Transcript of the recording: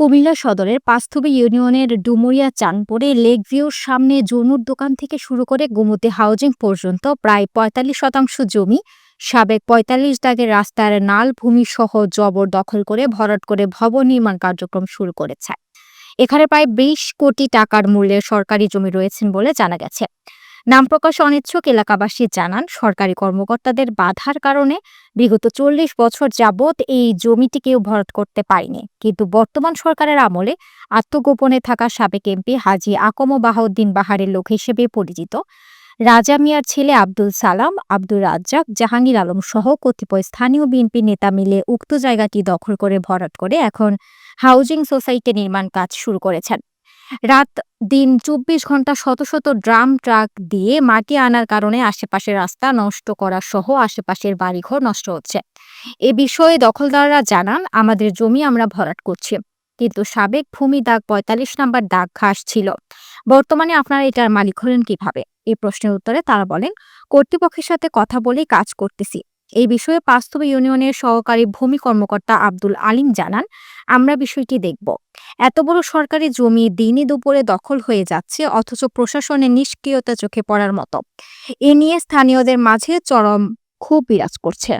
কুমিল্লা সদরের পাঁচথবি ইউনিয়নের ডুমুরিয়া চানপুরে লেক ভিউর সামনে জনুর দোকান থেকে শুরু করে গুমতি হাউজিং পর্যন্ত প্রায় পঁয়তাল্লিশ শতাংশ জমি, সাবেক পঁয়তাল্লিশ দাগের রাস্তার নাল ভূমি সহ জবর দখল করে ভরাট করে ভবন নির্মাণ কার্যক্রম শুরু করেছে। এখানে প্রায় বিশ কোটি টাকার মূল্যের সরকারি জমি রয়েছেন বলে জানা গেছে। নাম প্রকাশ অনিচ্ছুক এলাকাবাসী জানান, সরকারি কর্মকর্তাদের বাধার কারণে বিগত চল্লিশ বছর যাবৎ এই জমিটি কেউ ভরাট করতে পারেনি। কিন্তু বর্তমান সরকারের আমলে আত্মগোপনে থাকা সাবেক এমপি হাজি আকম বাহাউদ্দিন বাহারের লোক হিসেবে পরিচিত রাজা মিয়ার ছেলে আব্দুল সালাম আব্দুল রাজ্জাক, জাহাঙ্গীর আলম সহ কতিপয় স্থানীয় বিএনপি নেতা মিলে উক্ত জায়গাটি দখল করে ভরাট করে এখন হাউজিং সোসাইটি নির্মাণ কাজ শুরু করেছেন। রাত দিন চব্বিশ ঘণ্টা শত শত ড্রাম ট্রাক দিয়ে মাটি আনার কারণে আশেপাশের রাস্তা নষ্ট করা সহ আশেপাশের বাড়িঘর নষ্ট হচ্ছে। এ বিষয়ে দখলদাররা জানান, আমাদের জমি আমরা ভরাট করছি। কিন্তু সাবেক ভূমি দাগ পঁয়তাল্লিশ নাম্বার দাগ ঘাস ছিল। বর্তমানে আপনারা এটার মালিক হলেন কীভাবে? এই প্রশ্নের উত্তরে তারা বলেন, কর্তৃপক্ষের সাথে কথা বলেই কাজ করতেছি। এই বিষয়ে বাস্তব ইউনিয়নের সহকারী ভূমি কর্মকর্তা আব্দুল আলিম জানান, আমরা বিষয়টি দেখব। এত বড় সরকারি জমি দিনে দুপুরে দখল হয়ে যাচ্ছে, অথচ প্রশাসনের নিষ্ক্রিয়তা চোখে পড়ার মতো। এ নিয়ে স্থানীয়দের মাঝে চরম খুব বিরাজ করছে।